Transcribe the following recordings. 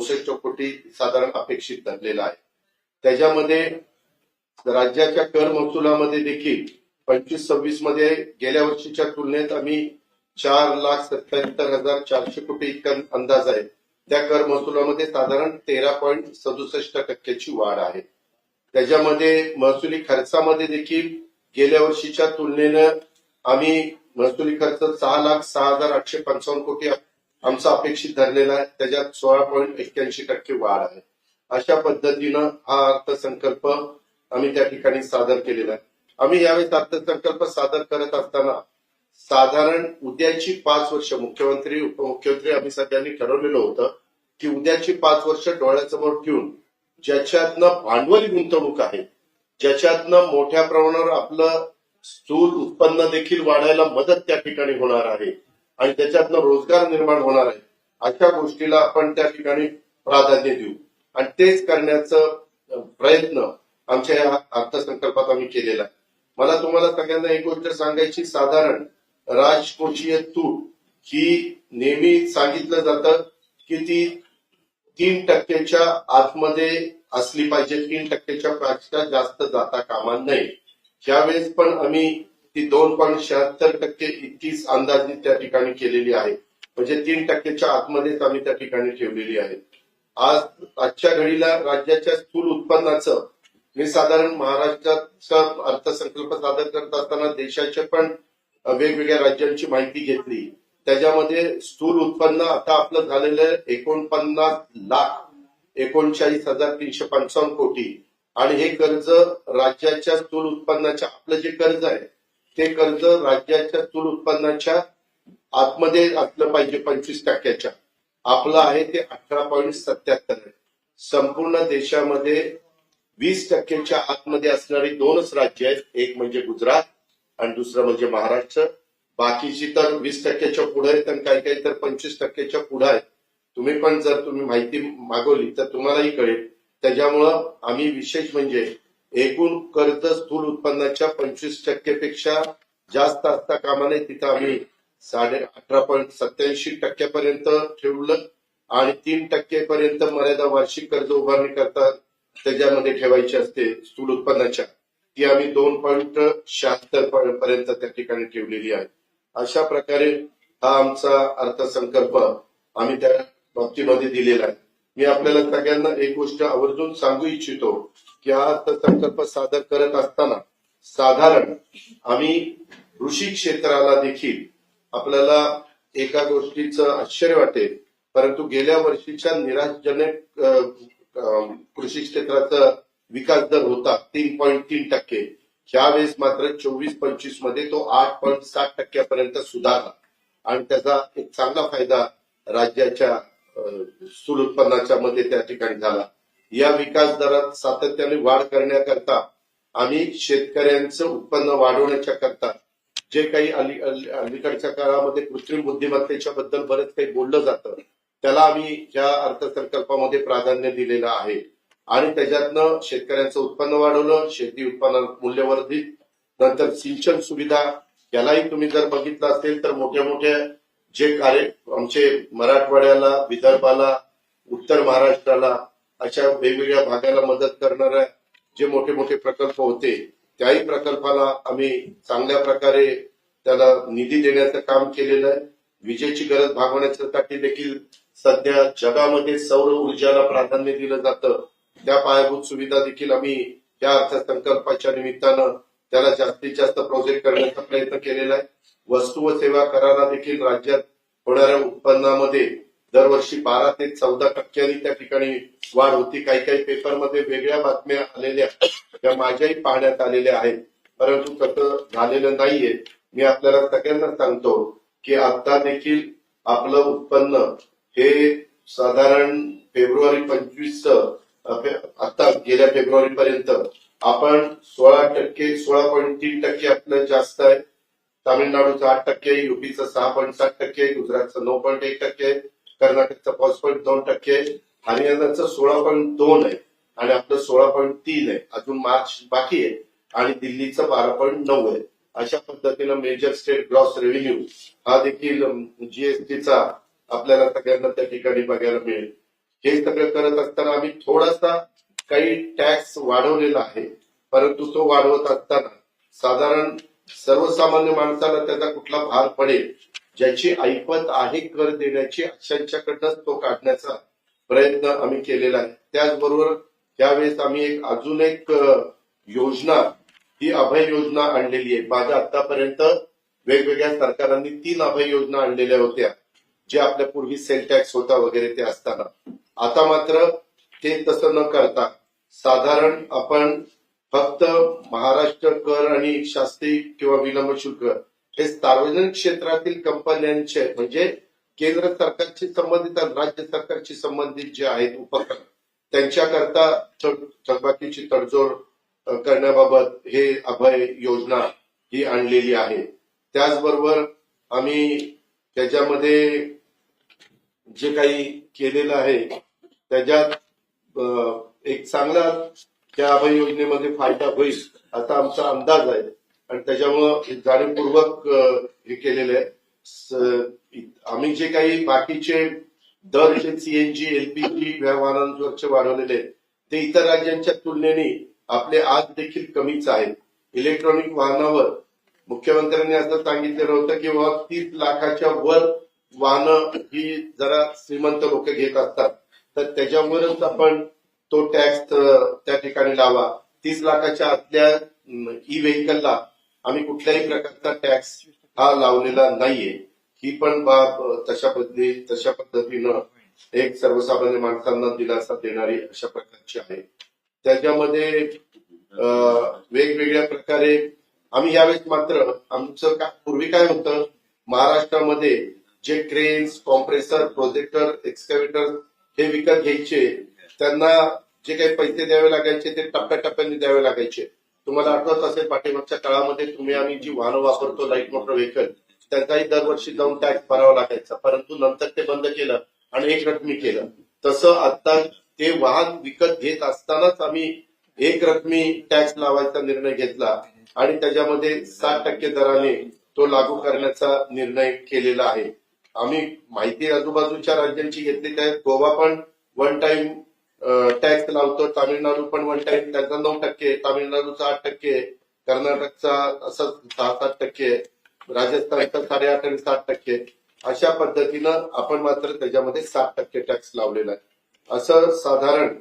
चौसष्ट कोटी साधारण अपेक्षित धरलेला आहे. त्याच्यामध्ये राज्याच्या कर महसुलामध्ये देखील पंचवीस सव्वीसमध्ये गेल्या वर्षीच्या तुलनेत आम्ही चार लाख सत्याहत्तर हजार चारशे कोटी इतका अंदाज आहे. त्या कर महसुलामध्ये साधारण तेरा पॉईंट सदुसष्ट टक्क्याची वाढ आहे. त्याच्यामध्ये महसुली खर्चामध्ये देखील गेल्या वर्षीच्या तुलनेनं आम्ही महसुली खर्च सहा लाख सहा हजार आठशे पंचावन्न कोटी आमचा अपेक्षित धरलेला आहे. त्याच्यात सोळा पॉईंट एक्क्याऐंशी टक्के वाढ आहे. अशा पद्धतीनं हा अर्थसंकल्प आम्ही त्या ठिकाणी सादर केलेला आहे. आम्ही यावेळेस अर्थसंकल्प सादर करत असताना साधारण उद्याची पाच वर्ष मुख्यमंत्री उपमुख्यमंत्री आम्ही सगळ्यांनी ठरवलेलं होतं की उद्याची पाच वर्ष डोळ्यासमोर ठेवून ज्याच्यातनं भांडवली गुंतवणूक आहे ज्याच्यातनं मोठ्या प्रमाणावर आपलं स्थूल उत्पन्न देखील वाढायला मदत त्या ठिकाणी होणार आहे आणि त्याच्यातनं रोजगार निर्माण होणार आहे. अशा गोष्टीला आपण त्या ठिकाणी प्राधान्य देऊ. आणि तेच करण्याचं प्रयत्न आमच्या या अर्थसंकल्पात आम्ही केलेला आहे. मला तुम्हाला सगळ्यांना एक गोष्ट सांगायची साधारण राजकोषीय तूट ही नेहमी सांगितलं जातं की ती तीन टक्क्याच्या आतमध्ये असली पाहिजे तीन टक्क्याच्या पेक्षा जास्त जाता कामा नये. यावेळेस पण आम्ही ती दोन पॉईंट शहात्तर टक्के इतकीच अंदाजित त्या ठिकाणी केलेली आहे. म्हणजे तीन टक्क्याच्या आतमध्येच आम्ही त्या ठिकाणी ठेवलेली आहे. आज आजच्या घडीला राज्याच्या स्थूल उत्पन्नाचं मी साधारण महाराष्ट्राचा अर्थसंकल्प सादर करत असताना देशाच्या पण वेगवेगळ्या राज्यांची माहिती घेतली. त्याच्यामध्ये स्थूल उत्पन्न आता आपलं झालेलं एकोणपन्नास लाख एकोणचाळीस हजार तीनशे पंचावन्न कोटी. आणि हे कर्ज राज्याच्या स्थूल उत्पन्नाच्या आपलं जे कर्ज आहे ते कर्ज राज्याच्या तूर उत्पन्नाच्या आतमध्ये असलं पाहिजे पंचवीस टक्क्याच्या. आपलं आहे ते अठरा पॉईंट सत्याहत्तर. आहे संपूर्ण देशामध्ये वीस टक्क्याच्या आतमध्ये असणारी दोनच राज्य आहेत. एक म्हणजे गुजरात आणि दुसरं म्हणजे महाराष्ट्र. बाकीची तर वीस टक्क्याच्या पुढे आहेत आणि काही काही तर पंचवीस टक्क्याच्या पुढे आहेत. तुम्ही पण जर तुम्ही माहिती मागवली तर तुम्हालाही कळेल. त्याच्यामुळं आम्ही विशेष म्हणजे एकूण कर्ज स्थूल उत्पन्नाच्या पंचवीस टक्केपेक्षा जास्त असता कामा नये. तिथं आम्ही साडे अठरा पॉईंट सत्याऐंशी टक्क्यापर्यंत ठेवलं आणि तीन टक्केपर्यंत मर्यादा वार्षिक कर्ज उभारणी करता त्याच्यामध्ये ठेवायची असते स्थूल उत्पन्नाच्या. ती आम्ही दोन पॉईंट शहात्तर पर्यंत त्या ठिकाणी ठेवलेली आहे. अशा प्रकारे हा आमचा अर्थसंकल्प आम्ही त्या बाबतीमध्ये दिलेला आहे. मी आपल्याला सगळ्यांना एक गोष्ट आवर्जून सांगू इच्छितो की हा अर्थसंकल्प सादर करत असताना साधारण आम्ही कृषी क्षेत्राला देखील आपल्याला एका गोष्टीचं आश्चर्य वाटेल. परंतु गेल्या वर्षीच्या निराशजनक कृषी क्षेत्राचा विकास दर होता तीन पॉईंट तीन टक्के. यावेळेस मात्र चोवीस पंचवीसमध्ये तो आठ पॉईंट सात टक्क्यापर्यंत सुधारला. आणि त्याचा एक चांगला फायदा राज्याच्या स्थूल उत्पन्नाच्या मध्ये त्या ठिकाणी झाला. या विकास दरात सातत्याने वाढ करण्याकरता आम्ही शेतकऱ्यांचं उत्पन्न वाढवण्याच्या करता जे काही अलीकडच्या काळामध्ये कृत्रिम बुद्धिमत्तेच्या बद्दल बरंच काही बोललं जातं त्याला आम्ही या अर्थसंकल्पामध्ये प्राधान्य दिलेलं आहे. आणि त्याच्यातनं शेतकऱ्यांचं उत्पन्न वाढवलं शेती उत्पन्न मूल्यवर्धित नंतर सिंचन सुविधा यालाही तुम्ही जर बघितलं असेल तर मोठ्या मोठ्या जे कार्य आमचे मराठवाड्याला विदर्भाला उत्तर महाराष्ट्राला अशा वेगवेगळ्या भागाला मदत करणाऱ्या जे मोठे मोठे प्रकल्प होते त्याही प्रकल्पाला आम्ही चांगल्या प्रकारे त्याला निधी देण्याचं काम केलेलं आहे. विजेची गरज भागवण्यासाठी देखील सध्या जगामध्ये सौर ऊर्जाला प्राधान्य दिलं जातं. त्या पायाभूत सुविधा देखील आम्ही या अर्थसंकल्पाच्या निमित्तानं त्याला जास्तीत जास्त प्रोजेक्ट करण्याचा प्रयत्न केलेला आहे. वस्तू व सेवा कराला देखील राज्यात होणाऱ्या उत्पन्नामध्ये दरवर्षी बारा ते चौदा टक्क्यांनी त्या ठिकाणी वाढ होती. काही काही पेपरमध्ये वेगळ्या बातम्या आलेल्या त्या माझ्याही पाहण्यात आलेल्या आहेत. परंतु तसं झालेलं नाहीये. मी आपल्याला सगळ्यांना सांगतो की आता देखील आपलं उत्पन्न हे साधारण फेब्रुवारी पंचवीस आता गेल्या फेब्रुवारी पर्यंत आपण सोळा टक्के सोळा पॉईंट तीन टक्के आपलं जास्त आहे. तामिळनाडूचं आठ टक्के युपीचं सहा पॉईंट सात टक्के गुजरातचं नऊ पॉईंट एक टक्के कर्नाटकचं पाच पॉईंट दोन टक्के हरियाणाचं सोळा पॉईंट दोन आहे आणि आपलं सोळा पॉईंट तीन आहे. अजून मार्च बाकी आहे आणि दिल्लीचं बारा पॉईंट नऊ आहे. अशा पद्धतीनं मेजर स्टेट ग्रॉस रेव्हेन्यू हा देखील जीएसटीचा आपल्याला सगळ्यांना त्या ठिकाणी बघायला मिळेल. हे सगळं करत असताना आम्ही थोडासा काही टॅक्स वाढवलेला आहे परंतु तो वाढवत असताना साधारण सर्वसामान्य माणसाला त्याचा कुठला भार पडेल ज्याची ऐपत आहे कर देण्याची अशांच्याकडनं तो काढण्याचा प्रयत्न आम्ही केलेला आहे. त्याचबरोबर त्यावेळेस आम्ही एक अजून एक योजना ही अभय योजना आणलेली आहे. माझ्या आतापर्यंत वेगवेगळ्या सरकारांनी तीन अभय योजना आणलेल्या होत्या जे आपल्या पूर्वी सेल टॅक्स होता वगैरे ते असताना. आता मात्र ते तसं न करता साधारण आपण फक्त महाराष्ट्र कर आणि शास्त्री किंवा विलंब शुल्क हे सार्वजनिक क्षेत्रातील कंपन्यांचे म्हणजे केंद्र सरकारशी संबंधित आणि राज्य सरकारशी संबंधित जे आहेत उपक्रम त्यांच्याकरता थकबाकीची तडजोड करण्याबाबत हे अभय योजना ही आणलेली आहे. त्याचबरोबर आम्ही त्याच्यामध्ये जे काही केलेलं आहे त्याच्यात एक चांगला त्या अभय योजनेमध्ये फायदा होईल असा आमचा अंदाज आहे. आणि त्याच्यामुळं जाणीवपूर्वक हे केलेलं आहे. आम्ही जे काही बाकीचे दर जे सीएनजी एलपीजी व्यवहारांवरचे वाढवलेले आहेत ते इतर राज्यांच्या तुलनेने आपले आज देखील कमीच आहेत. इलेक्ट्रॉनिक वाहनावर मुख्यमंत्र्यांनी असं सांगितलेलं होतं की बाबा तीस लाखाच्या वर वाहनं ही जरा श्रीमंत लोक घेत असतात. तर त्याच्यावरच आपण तो टॅक्स त्या ठिकाणी लावा. तीस लाखाच्या आतल्या ई व्हेकलला आम्ही कुठल्याही प्रकारचा टॅक्स हा लावलेला नाहीये. ही पण बाब तशा पद्धती तशा पद्धतीनं एक सर्वसामान्य माणसांना दिलासा देणारी अशा प्रकारची आहे. त्याच्यामध्ये वेगवेगळ्या प्रकारे आम्ही यावेळेस मात्र आमचं काय पूर्वी काय होतं महाराष्ट्रामध्ये जे क्रेन्स कॉम्प्रेसर प्रोजेक्टर एक्सकॅव्हेटर हे विकत घ्यायचे त्यांना जे काही पैसे द्यावे लागायचे ते टप्प्याटप्प्याने द्यावे लागायचे. तुम्हाला आठवत असेल पाठीमागच्या काळामध्ये तुम्ही आम्ही जी वाहन वापरतो लाइट मोटर व्हेकल त्यांचाही दरवर्षी जाऊन टॅक्स भरावा लागायचा. परंतु नंतर ते बंद केलं आणि एक रकमी केलं. तसं आता ते वाहन विकत घेत असतानाच आम्ही एक रकमी टॅक्स लावायचा निर्णय घेतला आणि त्याच्यामध्ये सात टक्के दराने तो लागू करण्याचा निर्णय केलेला आहे. आम्ही माहिती आजूबाजूच्या राज्यांची घेतली त्यात गोवा पण वन टाइम टॅक्स लावतो तामिळनाडू पण वन टाइम त्यांचा नऊ टक्के तामिळनाडूचा आठ टक्के कर्नाटकचा असं सहा सात टक्के राजस्थानचा साडेआठ आणि सात टक्के. अशा पद्धतीनं आपण मात्र त्याच्यामध्ये सात टक्के टॅक्स लावलेला आहे. असं साधारण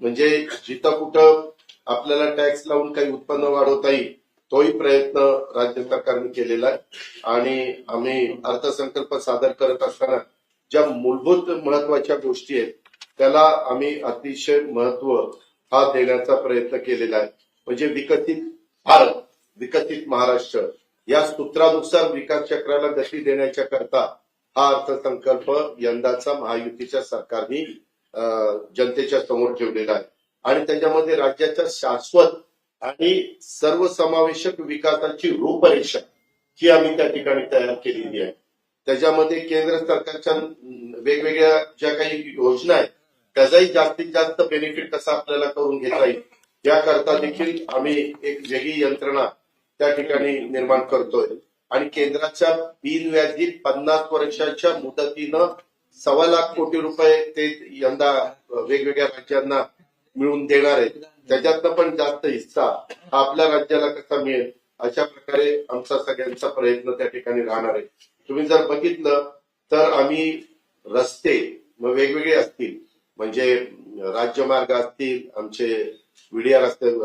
म्हणजे जिथं कुठं आपल्याला टॅक्स लावून काही उत्पन्न वाढवता येईल तोही प्रयत्न राज्य सरकारने केलेला आहे. आणि आम्ही अर्थसंकल्प सादर करत असताना ज्या मूलभूत महत्त्वाच्या गोष्टी आहेत त्याला आम्ही अतिशय महत्त्व हा देण्याचा प्रयत्न केलेला आहे. म्हणजे विकसित भारत विकसित महाराष्ट्र या सूत्रानुसार विकास चक्राला गती देण्याच्या करता हा अर्थसंकल्प यंदाचा महायुतीच्या सरकारने अं, जनतेच्या समोर ठेवलेला आहे. आणि त्याच्यामध्ये राज्याच्या शाश्वत आणि सर्वसमावेशक विकासाची रूपरेषा ही आम्ही त्या ठिकाणी तयार केलेली आहे. त्याच्यामध्ये केंद्र सरकारच्या वेगवेगळ्या ज्या काही योजना आहेत त्याचाही जास्तीत जास्त बेनिफिट कसा आपल्याला करून घेता येईल याकरता देखील आम्ही एक वेगळी यंत्रणा त्या ठिकाणी निर्माण करतोय. आणि केंद्राच्या बिनव्याजी पन्नास वर्षाच्या मुदतीनं सव्वा लाख कोटी रुपये ते यंदा वेगवेगळ्या राज्यांना मिळवून देणार आहेत. त्याच्यातनं पण जास्त हिस्सा हा आपल्या राज्याला कसा मिळेल अशा प्रकारे आमचा सगळ्यांचा प्रयत्न त्या ठिकाणी राहणार आहे. तुम्ही जर बघितलं तर आम्ही रस्ते मग वेगवेगळे असतील. म्हणजे राज्यमार्ग असतील आमचे विडीआर असतील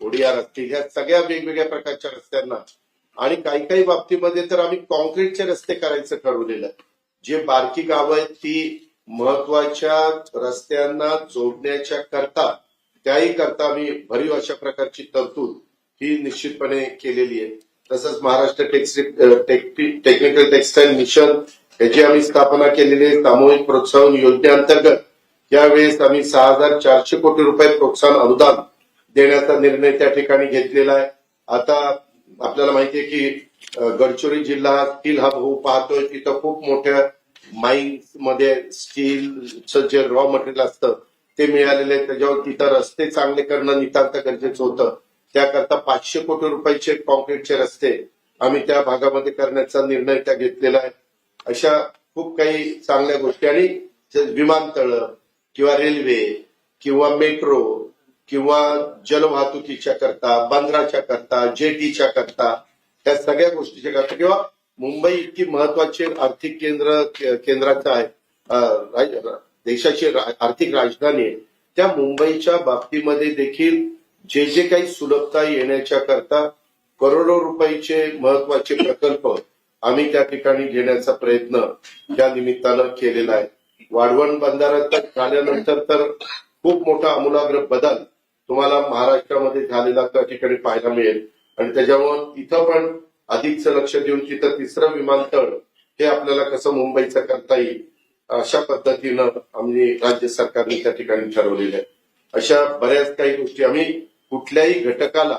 ओडीआर असतील ह्या सगळ्या वेगवेगळ्या प्रकारच्या रस्त्यांना. आणि काही काही बाबतीमध्ये तर आम्ही कॉन्क्रीटचे रस्ते करायचं ठरवलेलं. जे बारकी गावं आहेत ती महत्त्वाच्या रस्त्यांना जोडण्याच्या करता त्याही करता आम्ही भरीव अशा प्रकारची तरतूद ही निश्चितपणे केलेली आहे. तसंच महाराष्ट्र टेक्निकल टेक्सटाईल मिशन याची आम्ही स्थापना केलेली आहे. सामूहिक प्रोत्साहन योजनेअंतर्गत यावेळेस आम्ही सहा हजार चारशे कोटी रुपये प्रोत्साहन अनुदान देण्याचा निर्णय त्या ठिकाणी घेतलेला आहे. आता आपल्याला माहितीये की गडचिरोली जिल्हा स्टील हब होऊ पाहतोय. तिथं खूप मोठ्या माईन्समध्ये स्टीलचं जे रॉ मटेरियल असतं ते मिळालेले आहे. त्याच्यावर तिथं रस्ते चांगले करणं नितांत गरजेचं होतं. त्याकरता पाचशे कोटी रुपयाचे कॉन्क्रीटचे रस्ते आम्ही त्या भागामध्ये करण्याचा निर्णय त्या घेतलेला आहे. अशा खूप काही चांगल्या गोष्टी आणि विमानतळ किंवा रेल्वे किंवा मेट्रो किंवा जलवाहतुकीच्या करता बंदराच्या करता जेटीच्या करता त्या सगळ्या गोष्टीच्या करता किंवा मुंबई इतकी महत्वाची आर्थिक केंद्र केंद्राचं आहे देशाची आर्थिक राजधानी आहे त्या मुंबईच्या बाबतीमध्ये देखील जे जे काही सुलभता येण्याच्या करता करोडो रुपयाचे महत्त्वाचे प्रकल्प आम्ही त्या ठिकाणी घेण्याचा प्रयत्न त्या निमित्तानं केलेला आहे. वाढवण बंधारात झाल्यानंतर तर खूप मोठा आमूलाग्र बदल तुम्हाला महाराष्ट्रामध्ये झालेला त्या ठिकाणी पाहायला मिळेल. आणि त्याच्यामुळे इथं पण अधिकचं लक्ष देऊन तिथं तिसरं विमानतळ हे आपल्याला कसं मुंबईचं करता येईल अशा पद्धतीनं आम्ही राज्य सरकारने त्या ठिकाणी ठरवलेलं आहे. अशा बऱ्याच काही गोष्टी आम्ही कुठल्याही घटकाला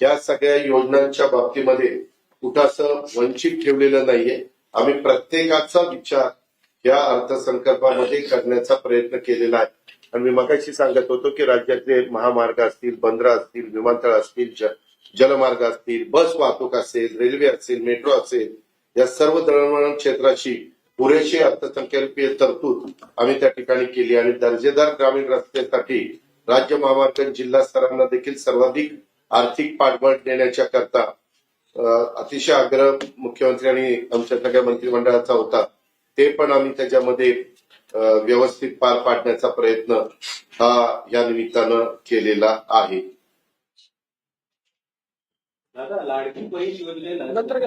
या सगळ्या योजनांच्या बाबतीमध्ये कुठं असं वंचित ठेवलेलं नाहीये. आम्ही प्रत्येकाचा विचार या अर्थसंकल्पामध्ये करण्याचा प्रयत्न केलेला आहे. आणि मी मगाशी सांगत होतो की राज्यातले महामार्ग असतील बंदरं असतील विमानतळ असतील जलमार्ग असतील बस वाहतूक असेल रेल्वे असेल मेट्रो असेल या सर्व दळणवळण क्षेत्राची पुरेशी अर्थसंकल्पीय तरतूद आम्ही त्या ठिकाणी केली आणि दर्जेदार ग्रामीण रस्त्यासाठी राज्य महामार्ग जिल्हा स्तरांना देखील सर्वाधिक आर्थिक पाठबळ देण्याच्या करता अतिशय आग्रह मुख्यमंत्री आणि आमच्या सगळ्या मंत्रिमंडळाचा होता. ते पण आम्ही त्याच्यामध्ये व्यवस्थित पार पाडण्याचा प्रयत्न हा या निमित्तानं केलेला आहे. दादा लाडकी बहीण योजनेला नंतर